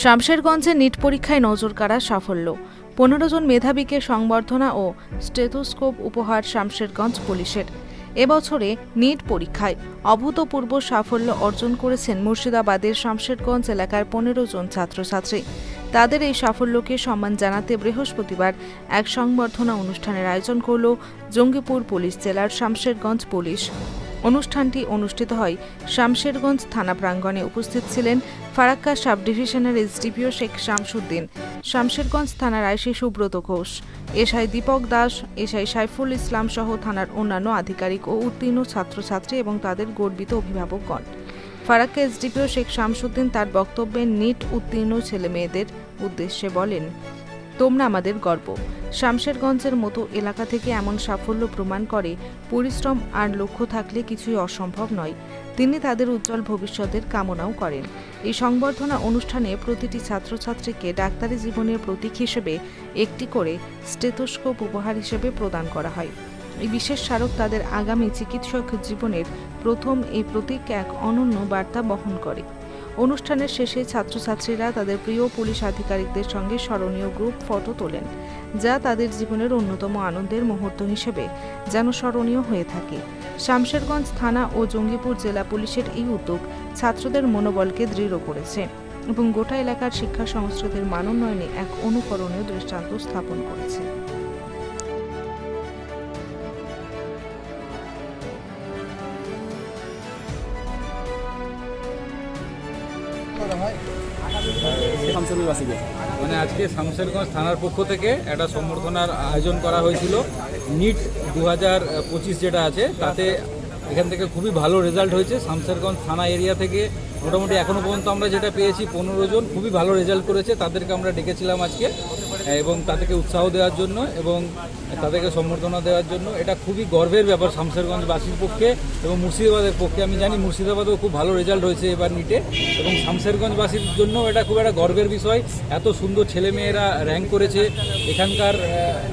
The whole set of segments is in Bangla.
শামশেরগঞ্জে নিট পরীক্ষায় নজর কাড়া সাফল্য। পনেরো জন মেধাবীকে সংবর্ধনা ও স্টেথোস্কোপ উপহার শামশেরগঞ্জ পুলিশের। এবছরে নিট পরীক্ষায় অভূতপূর্ব সাফল্য অর্জন করেছেন মুর্শিদাবাদের শামশেরগঞ্জ এলাকার পনেরো জন ছাত্রছাত্রী। তাদের এই সাফল্যকে সম্মান জানাতে বৃহস্পতিবার এক সংবর্ধনা অনুষ্ঠানের আয়োজন করল জঙ্গিপুর পুলিশ জেলার শামশেরগঞ্জ পুলিশ। অনুষ্ঠানটি অনুষ্ঠিত হয় শামশেরগঞ্জ থানা প্রাঙ্গণে উপস্থিত ছিলেন ফারাক্কা সাব ডিভিশনের এসডিপিও শেখ শামসুদ্দিন, শামশেরগঞ্জ থানার IC Subrata Ghosh, SI Dipak Das, SI Saiful Islam সহ থানার অন্যান্য আধিকারিক ও উত্তীর্ণ ছাত্রছাত্রী এবং তাদের গর্বিত অভিভাবকগণ। ফারাক্কা এসডিপিও শেখ শামসুদ্দিন তার বক্তব্যে নিট উত্তীর্ণ ছেলে মেয়েদের উদ্দেশ্যে বলেন তোমরা আমাদের গর্ব। শামশেরগঞ্জের মতো এলাকা থেকে এমন সাফল্য প্রমাণ করে পরিশ্রম আর লক্ষ্য থাকলে কিছুই অসম্ভব নয়। তিনি তাদের উজ্জ্বল ভবিষ্যতের কামনাও করেন। এই সংবর্ধনা অনুষ্ঠানে প্রতিটি ছাত্রছাত্রীকে ডাক্তারি জীবনের প্রতীক হিসেবে একটি করে স্টেথোস্কোপ উপহার হিসেবে প্রদান করা হয়। এই বিশেষ স্মারক তাদের আগামী চিকিৎসক জীবনের প্রথম এই প্রতীক এক অনন্য বার্তা বহন করে। অনুষ্ঠানের শেষে ছাত্রছাত্রীরা তাদের প্রিয় পুলিশ আধিকারিকদের সঙ্গে স্মরণীয় গ্রুপ ফটো তোলেন, যা তাদের জীবনের অন্যতম আনন্দের মুহূর্ত হিসেবে যেন স্মরণীয় হয়ে থাকে। শামশেরগঞ্জ থানা ও জঙ্গিপুর জেলা পুলিশের এই উদ্যোগ ছাত্রদের মনোবলকে দৃঢ় করেছে এবং গোটা এলাকার শিক্ষা সংস্কৃতির মানোন্নয়নে এক অনুকরণীয় দৃষ্টান্ত স্থাপন করেছে। মানে আজকে শামশেরগঞ্জ থানার পক্ষ থেকে একটা সম্বর্ধনার আয়োজন করা হয়েছিল। নিট দু হাজার পঁচিশ যেটা আছে, তাতে এখান থেকে খুবই ভালো রেজাল্ট হয়েছে। শামশেরগঞ্জ থানা এরিয়া থেকে মোটামুটি এখনও পর্যন্ত আমরা যেটা পেয়েছি, পনেরো জন খুবই ভালো রেজাল্ট করেছে। তাদেরকে আমরা ডেকেছিলাম আজকে। এবং তাদেরকে উৎসাহ দেওয়ার জন্য এবং তাদেরকে সম্বর্ধনা দেওয়ার জন্য। এটা খুবই গর্বের ব্যাপার শামশেরগঞ্জবাসীর পক্ষে এবং মুর্শিদাবাদের পক্ষে। আমি জানি মুর্শিদাবাদেও খুব ভালো রেজাল্ট হয়েছে এবার নিটে এবং শামশেরগঞ্জবাসীর জন্য এটা খুব একটা গর্বের বিষয়। এত সুন্দর ছেলেমেয়েরা র্যাঙ্ক করেছে। এখানকার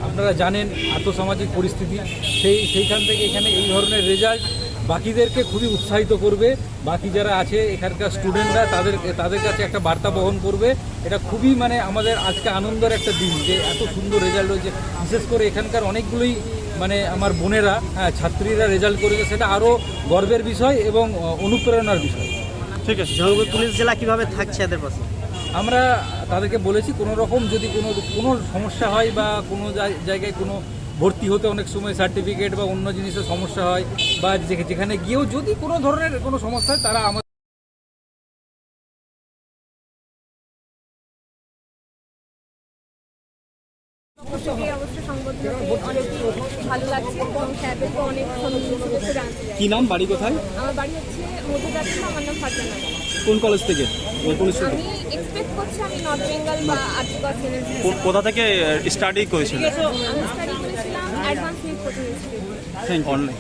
আপনারা জানেন আর্থসামাজিক পরিস্থিতি। সেই, সেইখান থেকে এখানে এই ধরনের রেজাল্ট বাকিদেরকে খুবই উৎসাহিত করবে। বাকি যারা আছে এখানকার স্টুডেন্টরা তাদের তাদের কাছে একটা বার্তা বহন করবে। এটা খুবই মানে আমাদের আজকে আনন্দের একটা দিন যে এত সুন্দর রেজাল্ট হয়েছে বিশেষ করে এখানকার অনেকগুলোই মানে আমার বোনেরা হ্যাঁ ছাত্রীরা রেজাল্ট করেছে সেটা আরও গর্বের বিষয় এবং অনুপ্রেরণার বিষয়। ঠিক আছে পুলিশ জেলা কীভাবে থাকছে এদের পাশে? আমরা তাদেরকে বলেছি কোনো রকম যদি কোনো কোনো সমস্যা হয় বা কোনো জায়- জায়গায় কোনো ভর্তি হতে অনেক সময় সার্টিফিকেট বা অন্য জিনিসের সমস্যা হয়, বা যেখানে গিয়েও যদি কোনো ধরনের কোনো সমস্যা হয়, তারা আমাদের অবশ্যই অবশ্যই সংবর্ধনা পেয়ে অনেকই ভালো লাগছে এবং স্যারদেরকে অনেক জানাতে কি নাম বাড়ি কোথায়? আমার বাড়ি হচ্ছে মধুদাত্রী আমার নাম ফারজানা কোন কলেজ থেকে? ওই আমি এক্সপেক্ট করছি আমি নর্থ বেঙ্গল বা আর্টিকল কোথা থেকে স্টাডি করেছিল? আমি স্টাডি করেছিলাম অ্যাডভান্স নিট কোচিং অনলাইন